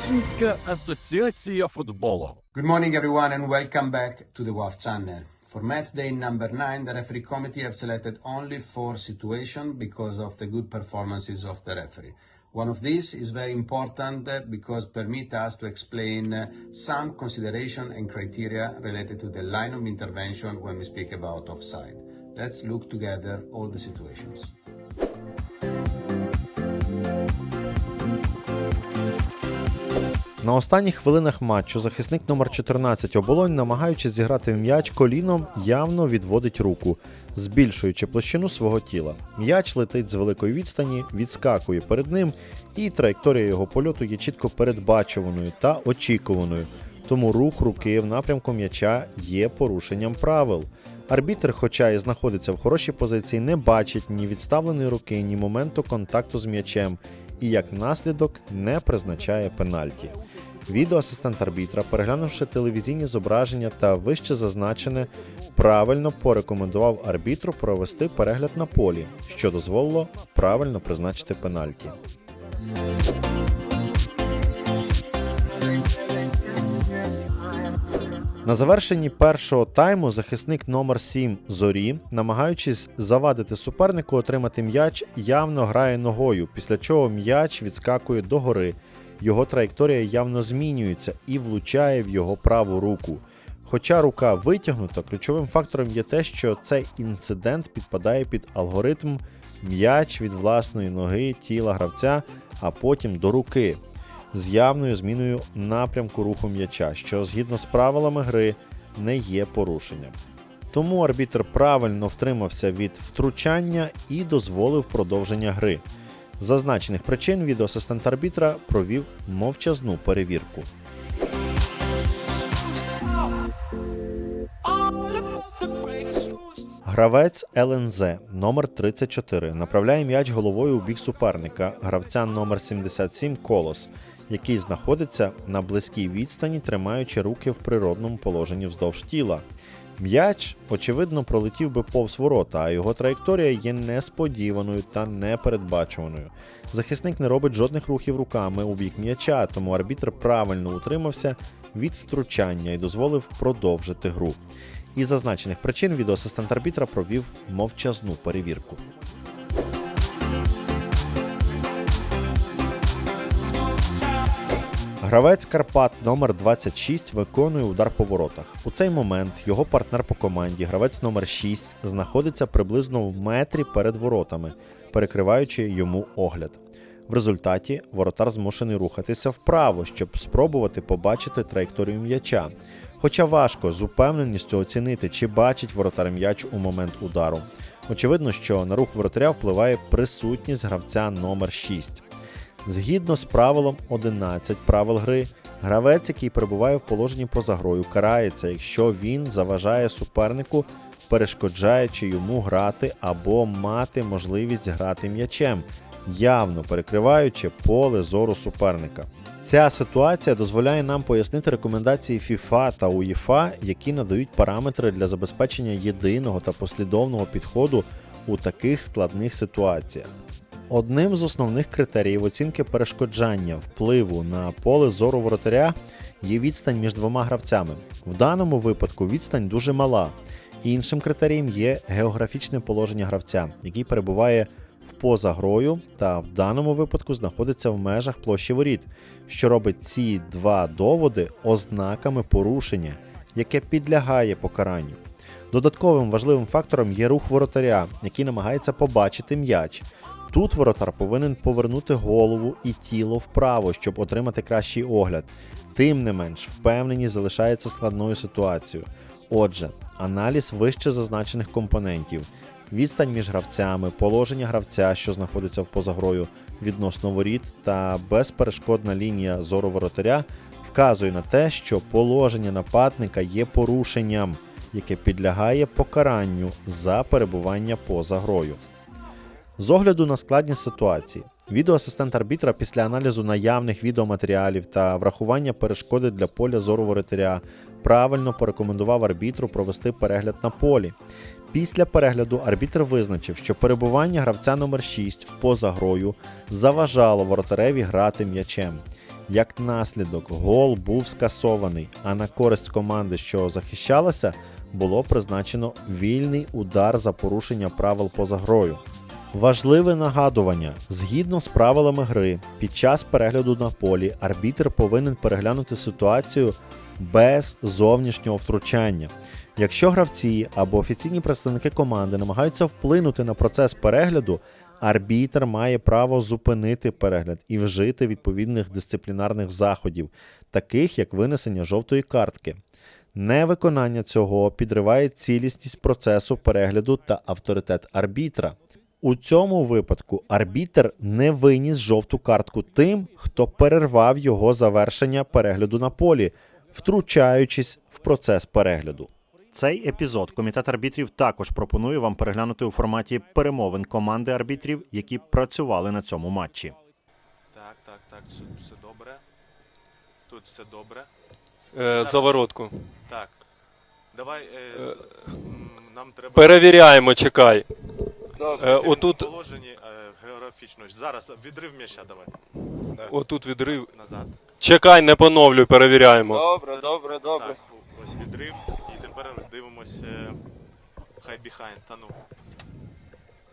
Українська асоціація футболу. Good morning, everyone, and welcome back to the WAF channel. For match day number nine, the referee committee have selected only four situations because of the good performances of the referee. One of these is very important uh, because permit us to explain uh, some consideration and criteria related to the line of intervention when we speak about offside. Let's look together all the situations. На останніх хвилинах матчу захисник номер 14 оболонь, намагаючись зіграти в м'яч коліном, явно відводить руку, збільшуючи площину свого тіла. М'яч летить з великої відстані, відскакує перед ним, і траєкторія його польоту є чітко передбачуваною та очікуваною. Тому рух руки в напрямку м'яча є порушенням правил. Арбітр, хоча і знаходиться в хорошій позиції, не бачить ні відставленої руки, ні моменту контакту з м'ячем, і як наслідок не призначає пенальті. Відеоасистент арбітра, переглянувши телевізійні зображення та вище зазначене, правильно порекомендував арбітру провести перегляд на полі, що дозволило правильно призначити пенальті. На завершенні першого тайму захисник номер 7 Зорі, намагаючись завадити супернику отримати м'яч, явно грає ногою, після чого м'яч відскакує догори. Його траєкторія явно змінюється і влучає в його праву руку. Хоча рука витягнута, ключовим фактором є те, що цей інцидент підпадає під алгоритм м'яч від власної ноги тіла гравця, а потім до руки з явною зміною напрямку руху м'яча, що згідно з правилами гри не є порушенням. Тому арбітр правильно втримався від втручання і дозволив продовження гри. З зазначених причин відеоасистент арбітра провів мовчазну перевірку. Гравець ЛНЗ номер 34 направляє м'яч головою у бік суперника, гравця номер 77 Колос, який знаходиться на близькій відстані, тримаючи руки в природному положенні вздовж тіла. М'яч, очевидно, пролетів би повз ворота, а його траєкторія є несподіваною та непередбачуваною. Захисник не робить жодних рухів руками у бік м'яча, тому арбітр правильно утримався від втручання і дозволив продовжити гру. Із зазначених причин відеоасистент арбітра провів мовчазну перевірку. Гравець Карпат номер 26 виконує удар по воротах. У цей момент його партнер по команді, гравець номер 6, знаходиться приблизно в метрі перед воротами, перекриваючи йому огляд. В результаті воротар змушений рухатися вправо, щоб спробувати побачити траєкторію м'яча. Хоча важко з упевненістю оцінити, чи бачить воротар м'яч у момент удару. Очевидно, що на рух воротаря впливає присутність гравця номер 6. Згідно з правилом 11 правил гри, гравець, який перебуває в положенні поза грою, карається, якщо він заважає супернику, перешкоджаючи йому грати або мати можливість грати м'ячем, явно перекриваючи поле зору суперника. Ця ситуація дозволяє нам пояснити рекомендації FIFA та UEFA, які надають параметри для забезпечення єдиного та послідовного підходу у таких складних ситуаціях. Одним з основних критеріїв оцінки перешкоджання впливу на поле зору воротаря є відстань між двома гравцями. В даному випадку відстань дуже мала. Іншим критерієм є географічне положення гравця, який перебуває в поза грою та в даному випадку знаходиться в межах площі воріт, що робить ці два доводи ознаками порушення, яке підлягає покаранню. Додатковим важливим фактором є рух воротаря, який намагається побачити м'яч. Тут воротар повинен повернути голову і тіло вправо, щоб отримати кращий огляд. Тим не менш, впевненість залишається складною ситуацією. Отже, аналіз вище зазначених компонентів, відстань між гравцями, положення гравця, що знаходиться в позагрою відносно воріт, та безперешкодна лінія зору воротаря вказує на те, що положення нападника є порушенням, яке підлягає покаранню за перебування поза грою. З огляду на складність ситуації, відеоасистент арбітра після аналізу наявних відеоматеріалів та врахування перешкоди для поля зору воротаря правильно порекомендував арбітру провести перегляд на полі. Після перегляду арбітр визначив, що перебування гравця номер 6 в поза грою заважало воротареві грати м'ячем. Як наслідок, гол був скасований, а на користь команди, що захищалася, було призначено вільний удар за порушення правил поза грою. Важливе нагадування: згідно з правилами гри, під час перегляду на полі арбітр повинен переглянути ситуацію без зовнішнього втручання. Якщо гравці або офіційні представники команди намагаються вплинути на процес перегляду, арбітр має право зупинити перегляд і вжити відповідних дисциплінарних заходів, таких як винесення жовтої картки. Невиконання цього підриває цілісність процесу перегляду та авторитет арбітра. У цьому випадку арбітр не виніс жовту картку тим, хто перервав його завершення перегляду на полі, втручаючись в процес перегляду. Цей епізод комітет арбітрів також пропонує вам переглянути у форматі перемовин команди арбітрів, які працювали на цьому матчі. Так, так, так, все, все добре. Тут все добре. Е, заворотку. Так. Давай. Е, з- м, нам треба Перевіряємо, чекай. Е, в отут, положенні е, географічно. Зараз відрив м'яча давай. отут відрив. Назад. Чекай, не поновлюй, перевіряємо. Добре, добре, добре. Так, о- ось відрив. І тепер дивимось. Е, хай біхайн, та ну.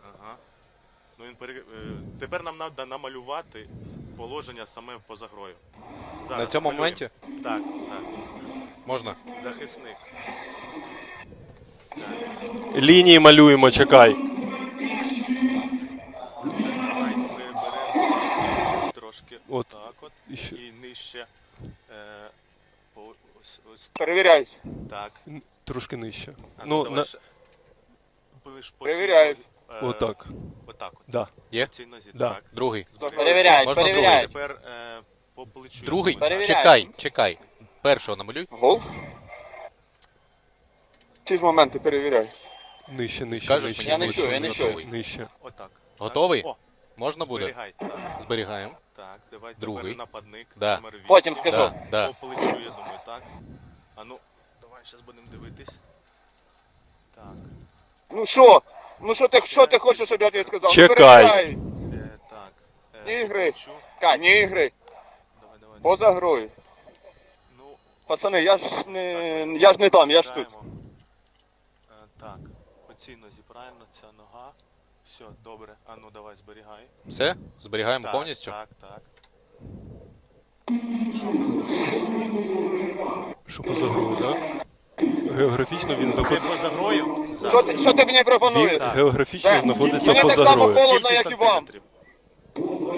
Ага. Ну він пере... е, тепер нам треба намалювати положення саме поза грою. Зараз На цьому малюємо. моменті Так, так. можна. Захисник. Лінії малюємо, чекай. Давай ми беремо трошки От. так от І і нижче. Е, по, ось, ось Перевіряю. так. Трошки нижче. А, Ну, давай на... ще. Ближ по Перевіряю. нозі. Е, отак. Отак от. Да. Є? Цій нозі, Да. так. Другий. Зберігай. Перевіряю, Можна перевіряю. Тепер е, по плечу. Другий. Перевіряю. Чекай, чекай. Першого намалюй. Гол? Ці ж моменти перевіряю. Нижче, нижче, Скажеш нижче. мені, Я не нижче, чую, я не нижче, чую. Нижче. Отак. Готовий? Так. О, Можна буде? зберігай. Так, Зберігаємо. так, давай Другий. тепер нападник. Да. Номер вісім. Потім скажу. Да, да. По плечу, я думаю, так. А ну, давай зараз будемо дивитись. Так. Ну що? Ну що ти, що ти хочеш, щоб я тобі сказав? Ну, Чекай. перевіряю. Е, так. Е, Ігри. плечу. Ка, ні ігри. Поза грою. Ну, Пацани, я ж не, я ж не там, я ж тут. Читаємо. Е, Так, по цій нозі правильно, ця нога. Все, добре. А ну давай зберігай. Все? Зберігаємо так, повністю? Так, так. Що поза грою, так? Географічно він Це знаходиться. поза грою? Що ти, що ти мені пропонуєш? Він Так. географічно Так, знаходиться мені так поза само грою. холодно, як і вам. сантиметрів?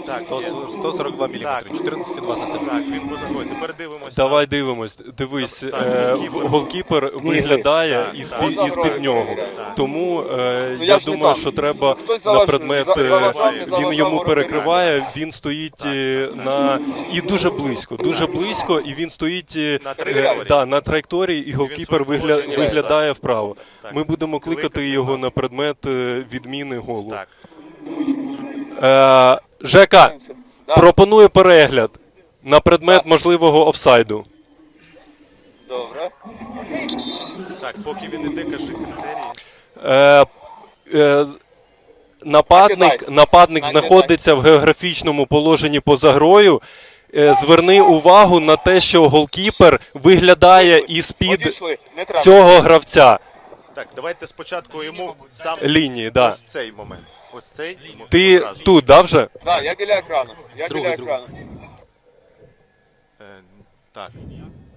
Так, є. 142 мм, Так. 14,2 см. Так, він поза. Тепер дивимося. Давай дивимось. Дивись, Так, е, голкіпер. голкіпер виглядає Так, із так. під із під нього. Так. Тому е, Ну, я я ж не думаю, там. що треба Хтось на предмет. за- е, заважав, не Він заважав йому воротарю. перекриває. Він стоїть Так, е, на і дуже близько, дуже близько, і він стоїть е, На е, траєкторії. да, на траєкторії, і голкіпер своє вигля, положення виглядає вправо. Так. Ми будемо кликати Кликати, його так. на предмет е, відміни голу. Так. Е, Жека пропонує перегляд на предмет можливого офсайду. Добре. Так, поки він іде, кажи критерії. Е, е, нападник, нападник знаходиться в географічному положенні поза грою. Е, зверни увагу на те, що голкіпер виглядає із-під цього гравця Так, давайте спочатку йому сам лінії. Да. ось цей момент. Ось цей. йому Ти одразу. тут, да, вже? Да, я біля екрану. Я Другий, біля другий. екрану. Е, так.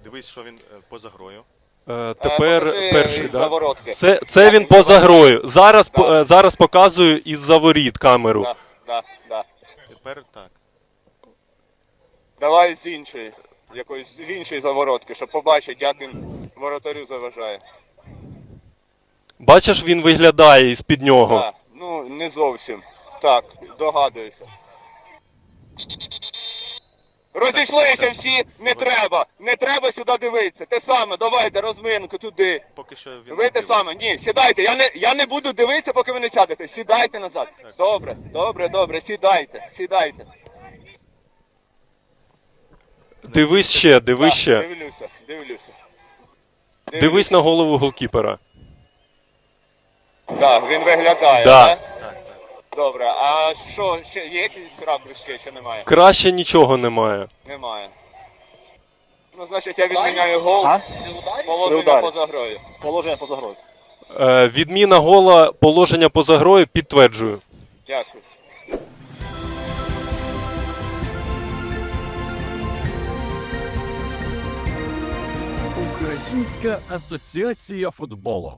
Дивись, що він е, поза грою. Е, тепер покажи перший, із да? заворотки. Це, це він поза грою. Зараз, по- е, зараз показую із-за воріт камеру. Да, да, да. Тепер так. Давай з іншої. Якоїсь з іншої заворотки, щоб побачити, як він воротарю заважає. Бачиш, він виглядає із-під нього. Да, ну, не зовсім. Так, догадуюся. Розійшлися всі, не треба, не треба сюди дивитися. Те саме, давайте розминку туди. Поки що він. Ви те саме, ні, сідайте. Я не, я не буду дивитися, поки ви не сядете. Сідайте назад. Добре, добре, добре, сідайте, сідайте. Дивись ще, дивись Так, ще. Дивлюся, дивлюся. Дивись на голову голкіпера. Так, він виглядає, Да. так? Добре, а що, ще є якийсь ракурс ще, чи немає? Краще нічого немає. Немає. Ну, значить, я відміняю гол. А? Положення ударі. поза грою. Положення поза грою. Е, відміна гола положення поза грою підтверджую. Дякую. Українська асоціація футболу.